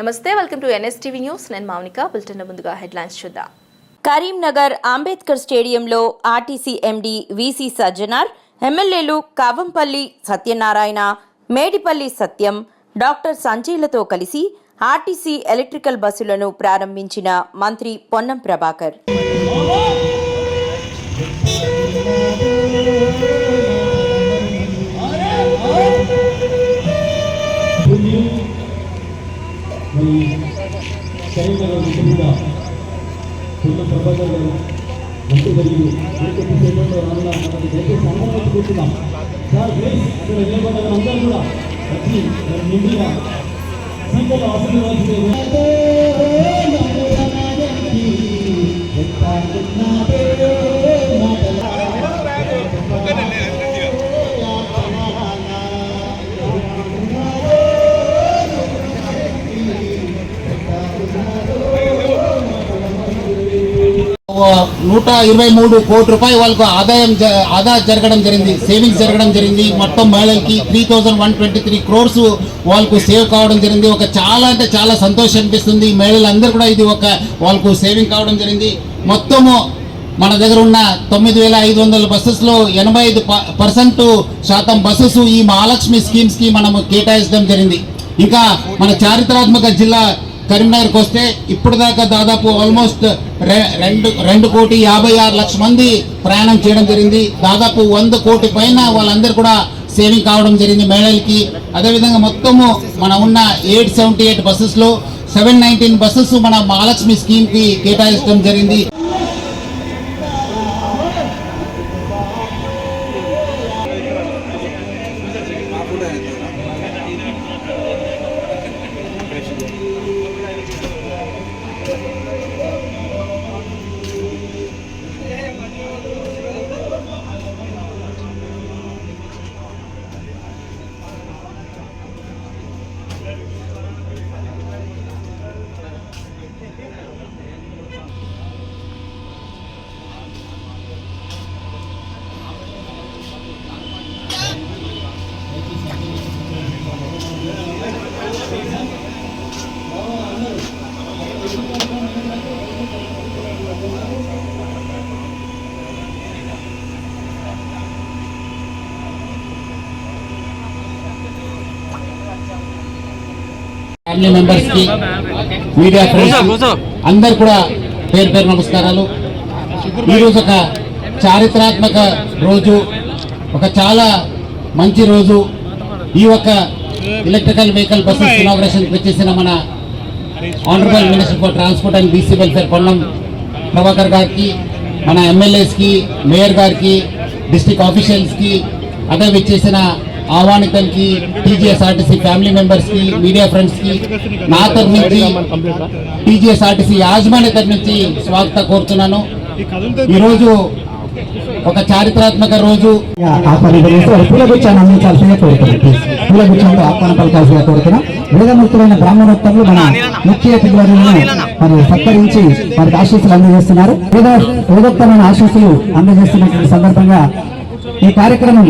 నమస్తే welcome to NSTV news. నేను Mounika bulletin ముందుగా హెడ్లైన్స్ చూద్దాం. కరీంనగర్ అంబేద్కర్ స్టేడియంలో ఆర్టీసీ ఎండీ వీసీ సజ్జనార్ ఎమ్మెల్యేలు కావంపల్లి సత్యనారాయణ మేడిపల్లి సత్యం డాక్టర్ సంజయ్లతో కలిసి ఆర్టీసీ ఎలక్ట్రికల్ బస్సులను ప్రారంభించిన మంత్రి పొన్నం ప్రభాకర్. మరి కరీంనగర్ ముఖ్యంగా చిన్న ప్రభాకర్ గారు మంత్రి మరియు వెనుక తీసేటప్పుడు దయచేసి అందరం కూర్చున్నాం సార్ ప్లీజ్ అక్కడ నిలబడ్డ అందరూ కూడా. వచ్చి మరి సీతలు సీట్లలో నూట ఇరవై మూడు కోటి రూపాయలు వాళ్ళకు ఆదాయం జ- ఆదా జరగడం జరిగింది. సేవింగ్స్ జరగడం జరిగింది. మొత్తం మహిళలకి three thousand one twenty three crores వాళ్ళకు సేవ్ కావడం జరిగింది. ఒక చాలా అంటే చాలా సంతోషం అనిపిస్తుంది. మహిళలందరూ కూడా ఇది ఒక వాళ్ళకు సేవింగ్ కావడం జరిగింది. మొత్తము మన దగ్గర ఉన్న తొమ్మిది వేల ఐదు వందల బస్సెస్లో ఎనభై ఐదు పర్సెంట్ శాతం బస్సెస్ ఈ మహాలక్ష్మి స్కీమ్స్కి మనము కేటాయించడం జరిగింది. ఇంకా మన చారిత్రాత్మక జిల్లా కరీంనగర్కి వస్తే ఇప్పుడు దాకా దాదాపు ఆల్మోస్ట్ రె- రెండు రెండు కోటి యాభై ఆరు లక్షల మంది ప్రయాణం చేయడం జరిగింది. దాదాపు వంద కోటి పైన వాళ్ళందరూ కూడా సేవింగ్ కావడం జరిగింది మహిళలకి. అదేవిధంగా మొత్తము మన ఉన్న ఎయిట్ సెవెంటీ ఎయిట్ బస్సెస్లో సెవెన్ నైన్టీన్ బస్సెస్ మన మహాలక్ష్మి స్కీమ్కి కేటాయించడం జరిగింది. ఫ్యామిలీ మెంబర్స్కి మీడియా ఫ్రెండ్స్ అందరు కూడా పేరు పేరు నమస్కారాలు. ఈరోజు ఒక చారిత్రాత్మక రోజు ఒక చాలా మంచి రోజు. ఈ యొక్క ఎలక్ట్రికల్ వెహికల్ బస్సెస్ ఇనాగ్రేషన్ వచ్చేసిన మన honourable minister for transport and BC welfare Ponnam Prabhakar గారికి మన ఎమ్మెల్యేస్కి మేయర్ గారికి డిస్టిక్ ఆఫీషియల్స్కి అదే వచ్చేసిన ఆహ్వానితులకి టీజీఎస్ఆర్టీసీ ఫ్యామిలీ మెంబర్స్కి మీడియా ఫ్రెండ్స్కి నా తరఫు నుంచి టీజీఎస్ఆర్టీసీ యాజమాన్య తరఫు నుంచి స్వాగత కోరుతున్నాను ఈరోజు ఒక చారిత్రాత్మక రోజు పూలగుచ్చాన్ని అందించాల్సిందే కోరుతున్నాం ప్లీజ్. పూలగుచ్చంతో ఆహ్వానం పలకాల్సిందే కోరుతున్నాం వేదమూర్తులైన బ్రాహ్మణోత్తములు మన ముఖ్య అతిథులను మరి సత్కరించి వారికి ఆశీస్సులు అందజేస్తున్నారు వేద వేదోక్తమైన ఆశీస్సులు అందజేస్తున్నటువంటి సందర్భంగా ఈ కార్యక్రమం